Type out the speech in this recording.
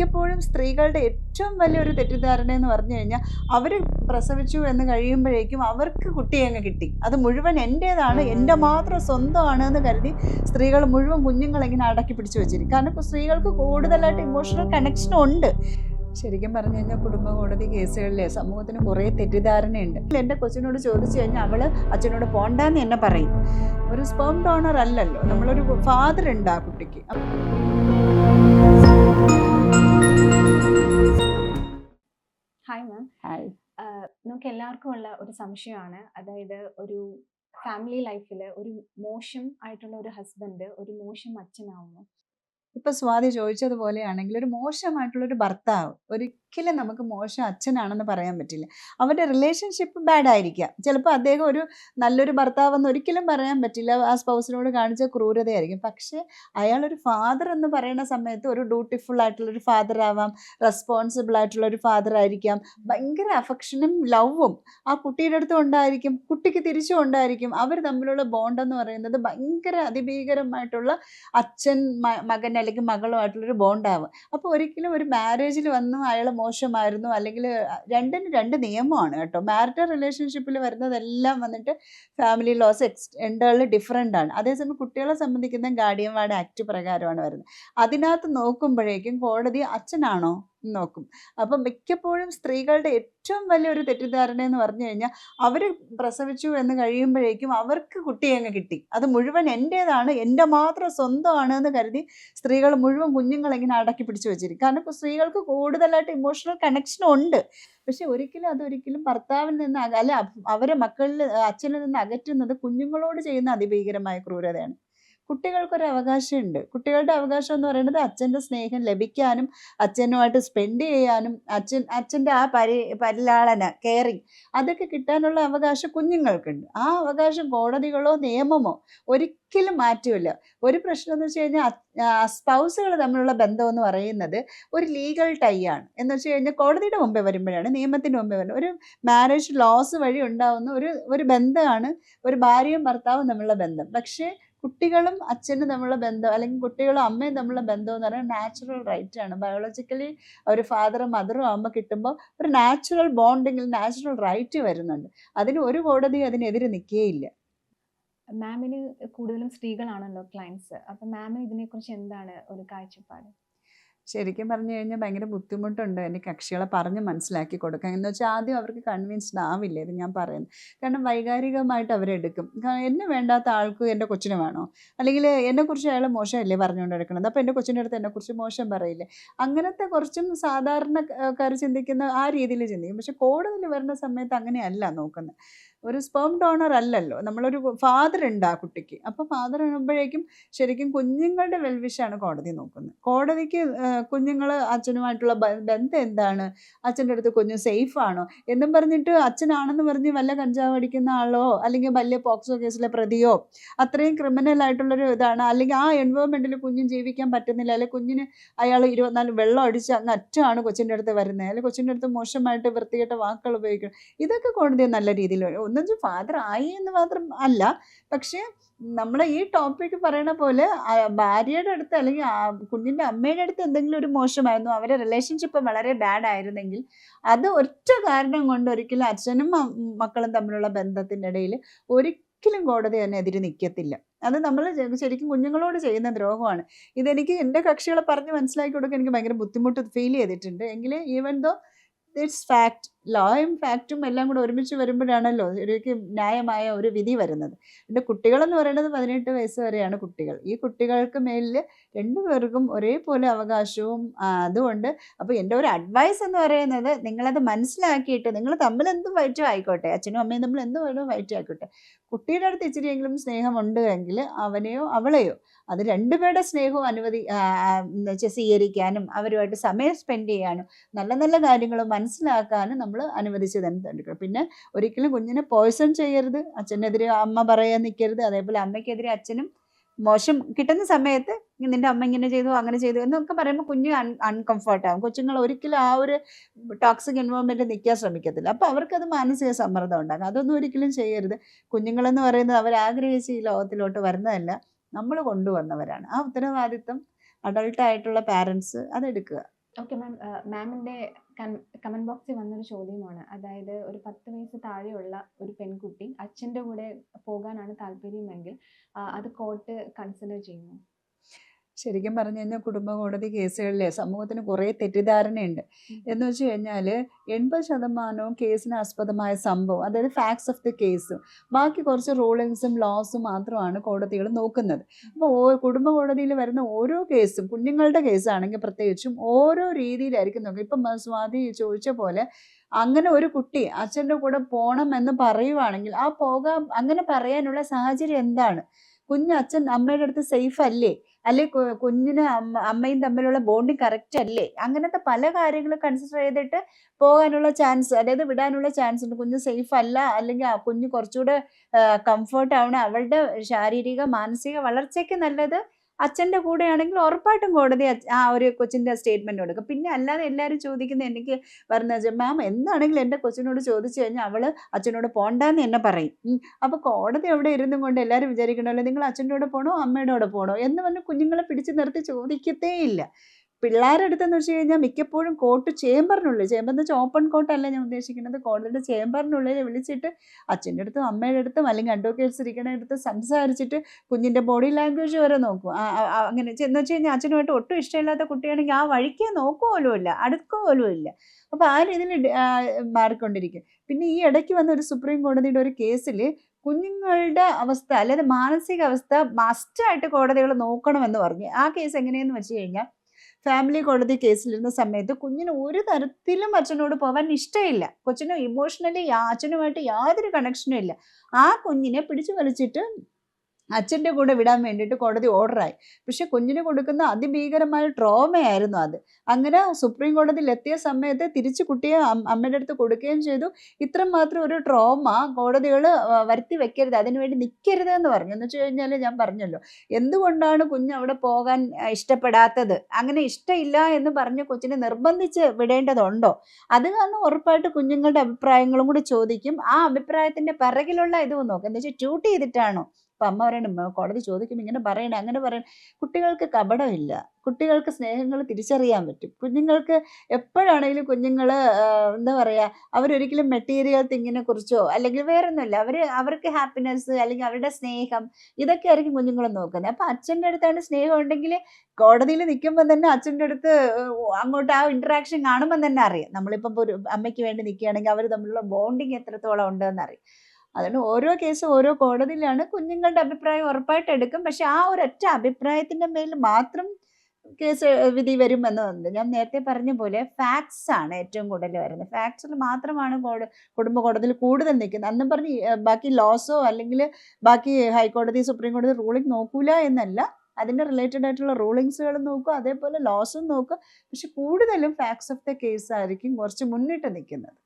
മിക്കപ്പോഴും സ്ത്രീകളുടെ ഏറ്റവും വലിയൊരു തെറ്റിദ്ധാരണ എന്ന് പറഞ്ഞു കഴിഞ്ഞാൽ അവർ പ്രസവിച്ചു എന്ന് കഴിയുമ്പോഴേക്കും അവർക്ക് കുട്ടിയെ അങ്ങ് കിട്ടി. അത് മുഴുവൻ എന്റേതാണ് എന്റെ മാത്രം സ്വന്തമാണ് എന്ന് കരുതി സ്ത്രീകൾ മുഴുവൻ കുഞ്ഞുങ്ങളെ ഇങ്ങനെ അടക്കി പിടിച്ചു വെച്ചിരിക്കും. കാരണം സ്ത്രീകൾക്ക് കൂടുതലായിട്ട് ഇമോഷണൽ കണക്ഷൻ ഉണ്ട്. ശരിക്കും പറഞ്ഞു കഴിഞ്ഞാൽ കുടുംബ കോടതി കേസുകളിലെ സമൂഹത്തിന് കുറേ തെറ്റിദ്ധാരണയുണ്ട്. എന്റെ കൊച്ചിനോട് ചോദിച്ചു കഴിഞ്ഞാൽ അവൾ അച്ഛനോട് പോണ്ടെന്ന് എന്നെ പറയും. ഒരു സ്പേം ഡോണർ അല്ലല്ലോ. നമ്മളൊരു ഫാദർ ഉണ്ട് ആ കുട്ടിക്ക്. എല്ലാവർക്കും ഉള്ള ഒരു സംശയമാണ്. അതായത് ഒരു ഫാമിലി ലൈഫിൽ ഒരു മോശം ആയിട്ടുള്ള ഒരു ഹസ്ബൻഡ് ഒരു മോശം അച്ഛനാവുന്നു. ഇപ്പൊ സ്വാതി ചോദിച്ചതുപോലെയാണെങ്കിൽ ഒരു മോശമായിട്ടുള്ള ഒരു ഭർത്താവ് ഒരിക്കലും നമുക്ക് മോശം അച്ഛനാണെന്ന് പറയാൻ പറ്റില്ല. അവരുടെ റിലേഷൻഷിപ്പ് ബാഡ് ആയിരിക്കാം. ചിലപ്പോൾ അദ്ദേഹം ഒരു നല്ലൊരു ഭർത്താവെന്ന് ഒരിക്കലും പറയാൻ പറ്റില്ല. ആ സ്പൗസിനോട് കാണിച്ച ക്രൂരതയായിരിക്കും. പക്ഷേ അയാളൊരു ഫാദർ എന്ന് പറയുന്ന സമയത്ത് ഒരു ഡ്യൂട്ടിഫുൾ ആയിട്ടുള്ള ഒരു ഫാദർ ആവാം റെസ്പോൺസിബിൾ ആയിട്ടുള്ള ഒരു ഫാദർ ആയിരിക്കാം. ഭയങ്കര അഫക്ഷനും ലവും ആ കുട്ടിയുടെ അടുത്തും ഉണ്ടായിരിക്കും. കുട്ടിക്ക് തിരിച്ചും ഉണ്ടായിരിക്കും. അവർ തമ്മിലുള്ള ബോണ്ട് എന്ന് പറയുന്നത് ഭയങ്കര അതിഭീകരമായിട്ടുള്ള അച്ഛൻ മകൻ അല്ലെങ്കിൽ മകളുമായിട്ടുള്ളൊരു ബോണ്ടാവും അപ്പോൾ ഒരിക്കലും ഒരു മാരേജിൽ വന്ന് അയാൾ മോശമായിരുന്നു. അല്ലെങ്കിൽ രണ്ടിന് രണ്ട് നിയമമാണ് കേട്ടോ. മാരിറ്റൽ റിലേഷൻഷിപ്പിൽ വരുന്നതെല്ലാം വന്നിട്ട് ഫാമിലി ലോസ് എക്സ് എൻഡേളിൽ ഡിഫറെന്റ് ആണ്. അതേസമയം കുട്ടികളെ സംബന്ധിക്കുന്ന ഗാർഡിയൻ വാർഡ് ആക്ട് പ്രകാരമാണ് വരുന്നത്. അതിനകത്ത് നോക്കുമ്പോഴേക്കും കോടതി അച്ഛനാണോ? നോക്കും. അപ്പം മിക്കപ്പോഴും സ്ത്രീകളുടെ ഏറ്റവും വലിയൊരു തെറ്റിദ്ധാരണ എന്ന് പറഞ്ഞു കഴിഞ്ഞാൽ അവർ പ്രസവിച്ചു എന്ന് കഴിയുമ്പോഴേക്കും അവർക്ക് കുട്ടിയെ അങ്ങ് കിട്ടി. അത് മുഴുവൻ എന്റേതാണ് എന്റെ മാത്രം സ്വന്തമാണ് എന്ന് കരുതി സ്ത്രീകൾ മുഴുവൻ കുഞ്ഞുങ്ങളെ ഇങ്ങനെ അടക്കി പിടിച്ചു വെച്ചിരിക്കും. കാരണം സ്ത്രീകൾക്ക് കൂടുതലായിട്ട് ഇമോഷണൽ കണക്ഷൻ ഉണ്ട്. പക്ഷെ ഒരിക്കലും അതൊരിക്കലും ഭർത്താവിൽ നിന്ന് അല്ല അവരെ മക്കളിൽ അച്ഛനിൽ നിന്ന് അകറ്റുന്നത് കുഞ്ഞുങ്ങളോട് ചെയ്യുന്ന അതിഭീകരമായ ക്രൂരതയാണ്. കുട്ടികൾക്കൊരു അവകാശമുണ്ട്. കുട്ടികളുടെ അവകാശം എന്ന് പറയുന്നത് അച്ഛന്റെ സ്നേഹം ലഭിക്കാനും അച്ഛനുമായിട്ട് സ്പെൻഡ് ചെയ്യാനും അച്ഛൻ അച്ഛന്റെ ആ പരി പരിലാളന കെയറിങ് അതൊക്കെ കിട്ടാനുള്ള അവകാശം കുഞ്ഞുങ്ങൾക്കുണ്ട്. ആ അവകാശം കോടതികളോ നിയമമോ ഒരിക്കലും മാറ്റില്ല. ഒരു പ്രശ്നം എന്ന് വെച്ച് കഴിഞ്ഞാൽ സ്പൗസുകൾ തമ്മിലുള്ള ബന്ധം എന്ന് പറയുന്നത് ഒരു ലീഗൽ ടൈ ആണ്. എന്ന് വെച്ച് കഴിഞ്ഞാൽ കോടതിയുടെ മുമ്പേ വരുമ്പോഴാണ് നിയമത്തിന്റെ മുമ്പേ വരുന്നത് ഒരു മാരേജ് ലോസ് വഴി ഉണ്ടാവുന്ന ഒരു ഒരു ബന്ധമാണ് ഒരു ഭാര്യയും ഭർത്താവും തമ്മിലുള്ള ബന്ധം. പക്ഷേ കുട്ടികളും അച്ഛനും തമ്മിലുള്ള ബന്ധം അല്ലെങ്കിൽ കുട്ടികളും അമ്മയും തമ്മിലുള്ള ബന്ധം എന്ന് പറയുന്നത് നാച്ചുറൽ റൈറ്റ് ആണ്. ബയോളജിക്കലി ഒരു ഫാദറും മദറും ആകുമ്പോൾ കിട്ടുമ്പോൾ ഒരു നാച്ചുറൽ ബോണ്ടിങ്ങിൽ നാച്ചുറൽ റൈറ്റ് വരുന്നുണ്ട്. അതിന് ഒരു കോടതി അതിനെതിരെ നിൽക്കുകയില്ല മാമിന് കൂടുതലും സ്ത്രീകളാണല്ലോ ക്ലയൻസ് അപ്പം മാമിന് ഇതിനെക്കുറിച്ച് എന്താണ് ഒരു കാഴ്ചപ്പാട്? ശരിക്കും പറഞ്ഞു കഴിഞ്ഞാൽ ഭയങ്കര ബുദ്ധിമുട്ടുണ്ട് എന്റെ കക്ഷികളെ പറഞ്ഞ് മനസ്സിലാക്കി കൊടുക്കാൻ. എന്ന് വെച്ചാൽ ആദ്യം അവർക്ക് കൺവിൻസ്ഡ് ആവില്ല ഇത് ഞാൻ പറയുന്നത്. കാരണം വൈകാരികമായിട്ട് അവരെടുക്കും എന്നെ വേണ്ടാത്ത ആൾക്ക് എന്റെ കൊച്ചിനെ വേണോ? അല്ലെങ്കിൽ എന്നെക്കുറിച്ച് അയാൾ മോശമല്ലേ പറഞ്ഞുകൊണ്ട് എടുക്കുന്നത് അപ്പോൾ എന്റെ കൊച്ചിന്റെ അടുത്ത് എന്നെക്കുറിച്ച് മോശം പറയില്ലേ? അങ്ങനത്തെ കുറച്ചും സാധാരണക്കാർ ചിന്തിക്കുന്ന ആ രീതിയിൽ ചിന്തിക്കും. പക്ഷെ കോടതിയിൽ വരുന്ന സമയത്ത് അങ്ങനെയല്ല നോക്കുന്നത്. ഒരു സ്പേം ഡോണർ അല്ലല്ലോ. നമ്മളൊരു ഫാദർ ഉണ്ട് ആ കുട്ടിക്ക്. അപ്പോൾ ഫാദർ ആകുമ്പോഴേക്കും ശരിക്കും കുഞ്ഞുങ്ങളുടെ വെൽവിഷാണ് കോടതി നോക്കുന്നത്. കോടതിക്ക് കുഞ്ഞുങ്ങൾ അച്ഛനുമായിട്ടുള്ള ബന്ധം എന്താണ്? അച്ഛന്റെ അടുത്ത് കുഞ്ഞ് സേഫ് ആണോ? എന്നും പറഞ്ഞിട്ട് അച്ഛനാണെന്ന് പറഞ്ഞ് വല്ല കഞ്ചാവ് അടിക്കുന്ന ആളോ അല്ലെങ്കിൽ വലിയ പോക്സോ കേസിലെ പ്രതിയോ അത്രയും ക്രിമിനൽ ആയിട്ടുള്ളൊരു ഇതാണ്. അല്ലെങ്കിൽ ആ എൻവയോൺമെന്റിൽ കുഞ്ഞും ജീവിക്കാൻ പറ്റുന്നില്ല. അല്ലെങ്കിൽ കുഞ്ഞിന് അയാൾ ഇരുപത്തിനാല് വെള്ളം അടിച്ച് അങ്ങ് അറ്റമാണ് കൊച്ചിന്റെ അടുത്ത് വരുന്നത്. അല്ലെങ്കിൽ കൊച്ചിന്റെ അടുത്ത് മോശമായിട്ട് വൃത്തികെട്ട വാക്കുകൾ ഉപയോഗിക്കണം. ഇതൊക്കെ കോടതി നല്ല രീതിയിൽ ഒന്നും ഫാദർ ആയി എന്ന് മാത്രം അല്ല. പക്ഷേ നമ്മൾ ഈ ടോപ്പിക്ക് പറയണ പോലെ ഭാര്യയുടെ അടുത്ത് അല്ലെങ്കിൽ കുഞ്ഞിന്റെ അമ്മയുടെ അടുത്ത് എന്തെങ്കിലും ഒരു മോശമായിരുന്നു അവരെ റിലേഷൻഷിപ്പ് വളരെ ബാഡ് ആയിരുന്നെങ്കിൽ അത് ഒറ്റ കാരണം കൊണ്ട് ഒരിക്കലും അച്ഛനും മക്കളും തമ്മിലുള്ള ബന്ധത്തിന്റെ ഇടയിൽ ഒരിക്കലും കോടതി തന്നെ എതിര് നിൽക്കത്തില്ല അത് നമ്മൾ ശരിക്കും കുഞ്ഞുങ്ങളോട് ചെയ്യുന്ന ദ്രോഹമാണ്. ഇതെനിക്ക് എന്റെ കക്ഷികളെ പറഞ്ഞ് മനസ്സിലാക്കി കൊടുക്കാൻ എനിക്ക് ഭയങ്കര ബുദ്ധിമുട്ട് ഫീൽ ചെയ്തിട്ടുണ്ട്. എങ്കിൽ ഈവൻ ദോ ഇറ്റ്സ് ഫാക്ട് ലോയും ഫാക്റ്റും എല്ലാം കൂടെ ഒരുമിച്ച് വരുമ്പോഴാണല്ലോ ഇവർക്ക് ന്യായമായ ഒരു വിധി വരുന്നത്. പിന്നെ കുട്ടികളെന്ന് പറയുന്നത് പതിനെട്ട് വയസ്സ് വരെയാണ് കുട്ടികൾ. ഈ കുട്ടികൾക്ക് മേലിൽ രണ്ടുപേർക്കും ഒരേപോലെ അവകാശവും അതുകൊണ്ട് അപ്പോൾ എന്റെ ഒരു അഡ്വൈസ് എന്ന് പറയുന്നത് നിങ്ങളത് മനസ്സിലാക്കിയിട്ട് നിങ്ങൾ തമ്മിൽ എന്തും വൈറ്റും ആയിക്കോട്ടെ അച്ഛനും അമ്മയും തമ്മിൽ എന്ത് വേണോ ഫൈറ്റും ആയിക്കോട്ടെ. കുട്ടിയുടെ അടുത്ത് ഇച്ചിരിയെങ്കിലും സ്നേഹമുണ്ട് എങ്കിൽ അവനെയോ അവളെയോ അത് രണ്ടുപേരുടെ സ്നേഹവും അനുവദി സ്വീകരിക്കാനും അവരുമായിട്ട് സമയം സ്പെൻഡ് ചെയ്യാനും നല്ല നല്ല കാര്യങ്ങൾ മനസ്സിലാക്കാനും നമ്മൾ അനുവദിച്ച് തന്നെ പിന്നെ ഒരിക്കലും കുഞ്ഞിനെ പോയ്സൺ ചെയ്യരുത്. അച്ഛനെതിരെ അമ്മ പറയാൻ നിൽക്കരുത് അതേപോലെ അമ്മയ്ക്കെതിരെ അച്ഛനും മോശം കിട്ടുന്ന സമയത്ത് നിന്റെ അമ്മ ഇങ്ങനെ ചെയ്തു അങ്ങനെ ചെയ്തു എന്നൊക്കെ പറയുമ്പോൾ കുഞ്ഞ് അൺ അൺകംഫർട്ടാകും കൊച്ചുങ്ങൾ ഒരിക്കലും ആ ഒരു ടോക്സിക് എൻവോൺമെന്റ് നിൽക്കാൻ ശ്രമിക്കത്തില്ല. അപ്പോൾ അവർക്കത് മാനസിക സമ്മർദ്ദം ഉണ്ടാകും. അതൊന്നും ഒരിക്കലും ചെയ്യരുത്. കുഞ്ഞുങ്ങളെന്ന് പറയുന്നത് അവർ ആഗ്രഹിച്ച് ഈ ലോകത്തിലോട്ട് വരുന്നതല്ല. നമ്മൾ കൊണ്ടുവന്നവരാണ്. ആ ഉത്തരവാദിത്വം അഡൾട്ടായിട്ടുള്ള പാരൻസ് അതെടുക്കുക. ഓക്കെ മാം മാമിന്റെ കമന്റ് ബോക്സിൽ വന്നൊരു ചോദ്യമാണ്. അതായത് ഒരു പത്ത് വയസ്സ് താഴെയുള്ള ഒരു പെൺകുട്ടി അച്ഛന്റെ കൂടെ പോകാനാണ് താല്പര്യമെങ്കിൽ അത് കോർട്ട് കൺസിഡർ ചെയ്യുന്നു ശരിക്കും പറഞ്ഞു കഴിഞ്ഞാൽ കുടുംബ കോടതി കേസുകളിലെ സമൂഹത്തിന് കുറേ തെറ്റിദ്ധാരണയുണ്ട്. എന്ന് വെച്ച് കഴിഞ്ഞാൽ എൺപത് ശതമാനവും കേസിന് ആസ്പദമായ സംഭവം അതായത് ഫാക്ട്സ് ഓഫ് ദി കേസും ബാക്കി കുറച്ച് റൂളിങ്സും ലോസും മാത്രമാണ് കോടതികൾ നോക്കുന്നത്. അപ്പോൾ ഓ കുടുംബ കോടതിയിൽ വരുന്ന ഓരോ കേസും കുഞ്ഞുങ്ങളുടെ കേസാണെങ്കിൽ പ്രത്യേകിച്ചും ഓരോ രീതിയിലായിരിക്കും നോക്കുക. ഇപ്പം സ്വാതി ചോദിച്ച പോലെ അങ്ങനെ ഒരു കുട്ടി അച്ഛന്റെ കൂടെ പോകണം എന്ന് പറയുവാണെങ്കിൽ ആ പോകാൻ അങ്ങനെ പറയാനുള്ള സാഹചര്യം എന്താണ്? കുഞ്ഞ് അച്ഛൻ അമ്മയുടെ അടുത്ത് സേഫ് അല്ലേ? അല്ലെ കുഞ്ഞിന് അമ്മ അമ്മയും തമ്മിലുള്ള ബോണ്ടിങ് കറക്റ്റ് അല്ലേ? അങ്ങനത്തെ പല കാര്യങ്ങളും കൺസിഡർ ചെയ്തിട്ട് പോകാനുള്ള ചാൻസ് അതായത് വിടാനുള്ള ചാൻസ് ഉണ്ട്. കുഞ്ഞ് സേഫ് അല്ല അല്ലെങ്കിൽ ആ കുഞ്ഞ് കുറച്ചുകൂടെ കംഫർട്ട് ആവണം അവളുടെ ശാരീരിക മാനസിക വളർച്ചയ്ക്ക് നല്ലത് അച്ഛന്റെ കൂടെയാണെങ്കിൽ ഉറപ്പായിട്ടും കോടതി ആ ഒരു കൊച്ചിന്റെ സ്റ്റേറ്റ്മെന്റ് കൊടുക്കും. പിന്നെ അല്ലാതെ എല്ലാവരും ചോദിക്കുന്നത് എനിക്ക് പറഞ്ഞ മാം എന്താണെങ്കിലും എന്റെ കൊച്ചിനോട് ചോദിച്ചു കഴിഞ്ഞാൽ അവൾ അച്ഛനോട് പോകണ്ടെന്ന് എന്നെ പറയും. അപ്പോൾ കോടതി അവിടെ ഇരുന്നും കൊണ്ട് എല്ലാവരും വിചാരിക്കണമല്ലോ നിങ്ങൾ അച്ഛന്റെ കൂടെ പോകണോ അമ്മയുടെ കൂടെ പോകണോ എന്ന് പറഞ്ഞ് കുഞ്ഞുങ്ങളെ പിടിച്ചു നിർത്തി ചോദിക്കത്തേ ഇല്ല. പിള്ളേരുടെ അടുത്തെന്ന് വെച്ച് കഴിഞ്ഞാൽ മിക്കപ്പോഴും കോട്ട് ചേമ്പറിനുള്ളിൽ ചേമ്പർ എന്ന് വെച്ചാൽ ഓപ്പൺ കോട്ടല്ല ഞാൻ ഉദ്ദേശിക്കുന്നത്. കോട്ടിന്റെ ചേമ്പറിനുള്ളിൽ വിളിച്ചിട്ട് അച്ഛന്റെ അടുത്തും അമ്മയുടെ അടുത്തും അല്ലെങ്കിൽ അഡ്വക്കേറ്റ്സ് ഇരിക്കണ അടുത്ത് സംസാരിച്ചിട്ട് കുഞ്ഞിന്റെ ബോഡി ലാംഗ്വേജ് വരെ നോക്കും. അങ്ങനെ എന്ന് വെച്ച് കഴിഞ്ഞാൽ അച്ഛനുമായിട്ട് ഒട്ടും ഇഷ്ടമില്ലാത്ത കുട്ടിയാണെങ്കിൽ ആ വഴിക്ക് നോക്കുക പോലും ഇല്ല അടുക്കുക പോലും ഇല്ല. അപ്പോൾ ആ രീതിയിൽ മാറിക്കൊണ്ടിരിക്കും. പിന്നെ ഈ ഇടയ്ക്ക് വന്ന ഒരു സുപ്രീം കോടതിയുടെ ഒരു കേസിൽ കുഞ്ഞുങ്ങളുടെ അവസ്ഥ അല്ലാതെ മാനസികാവസ്ഥ മസ്റ്റായിട്ട് കോടതികൾ നോക്കണമെന്ന് പറഞ്ഞു. ആ കേസ് എങ്ങനെയെന്ന് വെച്ച് കഴിഞ്ഞാൽ ഫാമിലി കോടതി കേസിലിരുന്ന സമയത്ത് കുഞ്ഞിന് ഒരു തരത്തിലും അച്ഛനോട് പോകാൻ ഇഷ്ടമില്ല കൊച്ചിന് ഇമോഷണലി അച്ഛനുമായിട്ട് യാതൊരു കണക്ഷനും ഇല്ല. ആ കുഞ്ഞിനെ പിടിച്ചു വലിച്ചിട്ട് അച്ഛന്റെ കൂടെ വിടാൻ വേണ്ടിയിട്ട് കോടതി ഓർഡറായി. പക്ഷെ കുഞ്ഞിന് കൊടുക്കുന്ന അതിഭീകരമായ ട്രോമയായിരുന്നു അത്. അങ്ങനെ സുപ്രീം കോടതിയിൽ എത്തിയ സമയത്ത് തിരിച്ച് കുട്ടിയെ അമ്മയുടെ അടുത്ത് കൊടുക്കുകയും ചെയ്തു. ഇത്ര മാത്രം ഒരു ട്രോമ കോടതികൾ വരുത്തി വെക്കരുത് അതിനുവേണ്ടി നിൽക്കരുത് എന്ന് പറഞ്ഞു. എന്ന് വെച്ച് കഴിഞ്ഞാൽ ഞാൻ പറഞ്ഞല്ലോ എന്തുകൊണ്ടാണ് കുഞ്ഞ് അവിടെ പോകാൻ ഇഷ്ടപ്പെടാത്തത്? അങ്ങനെ ഇഷ്ടമില്ല എന്ന് പറഞ്ഞ് കൊച്ചിനെ നിർബന്ധിച്ച് വിടേണ്ടതുണ്ടോ? അത് കാരണം ഉറപ്പായിട്ട് കുഞ്ഞുങ്ങളുടെ അഭിപ്രായങ്ങളും കൂടി ചോദിക്കും. ആ അഭിപ്രായത്തിന്റെ പിറകിലുള്ള ഇത് നോക്കാം. എന്താ വെച്ചാൽ ട്യൂട്ട് ചെയ്തിട്ടാണോ? അപ്പൊ അമ്മ പറയണം കോടതി ചോദിക്കുമ്പോൾ ഇങ്ങനെ പറയണം അങ്ങനെ പറയണം. കുട്ടികൾക്ക് കപടമില്ല. കുട്ടികൾക്ക് സ്നേഹങ്ങൾ തിരിച്ചറിയാൻ പറ്റും. കുഞ്ഞുങ്ങൾക്ക് എപ്പോഴാണെങ്കിലും കുഞ്ഞുങ്ങൾ എന്താ പറയുക അവരൊരിക്കലും മെറ്റീരിയൽ തിങ്ങിനെ കുറിച്ചോ അല്ലെങ്കിൽ വേറൊന്നുമില്ല അവർ അവർക്ക് ഹാപ്പിനെസ് അല്ലെങ്കിൽ അവരുടെ സ്നേഹം ഇതൊക്കെ ആയിരിക്കും കുഞ്ഞുങ്ങൾ നോക്കുന്നത്. അപ്പം അച്ഛന്റെ അടുത്താണ് സ്നേഹം ഉണ്ടെങ്കിൽ കോടതിയിൽ നിൽക്കുമ്പോൾ തന്നെ അച്ഛന്റെ അടുത്ത് അങ്ങോട്ട് ആ ഇൻട്രാക്ഷൻ കാണുമ്പോൾ തന്നെ അറിയാം. നമ്മളിപ്പം ഒരു അമ്മയ്ക്ക് വേണ്ടി നിൽക്കുകയാണെങ്കിൽ അവർ തമ്മിലുള്ള ബോണ്ടിങ് എത്രത്തോളം ഉണ്ടെന്ന് അറിയാം അതുകൊണ്ട് ഓരോ കേസും ഓരോ കോടതിയിലാണ്. കുഞ്ഞുങ്ങളുടെ അഭിപ്രായം ഉറപ്പായിട്ട് എടുക്കും. പക്ഷെ ആ ഒരൊറ്റ അഭിപ്രായത്തിന്റെ മേൽ മാത്രം കേസ് വിധി വരും എന്നുണ്ട് ഞാൻ നേരത്തെ പറഞ്ഞ പോലെ ഫാക്ട്സ് ആണ് ഏറ്റവും കൂടുതൽ വരുന്നത്. ഫാക്ട്സിൽ മാത്രമാണ് കോട കുടുംബ കോടതിയിൽ കൂടുതൽ നിൽക്കുന്നത്. അന്നും പറഞ്ഞ് ബാക്കി ലോസോ അല്ലെങ്കിൽ ബാക്കി ഹൈക്കോടതി സുപ്രീം കോടതി റൂളിംഗ് നോക്കൂല എന്നല്ല. അതിന്റെ റിലേറ്റഡ് ആയിട്ടുള്ള റൂളിങ്സുകൾ നോക്കുക അതേപോലെ ലോസും നോക്കുക പക്ഷെ കൂടുതലും ഫാക്ട്സ് ഓഫ് ദ കേസ് ആയിരിക്കും കുറച്ച് മുന്നിട്ട് നിൽക്കുന്നത്.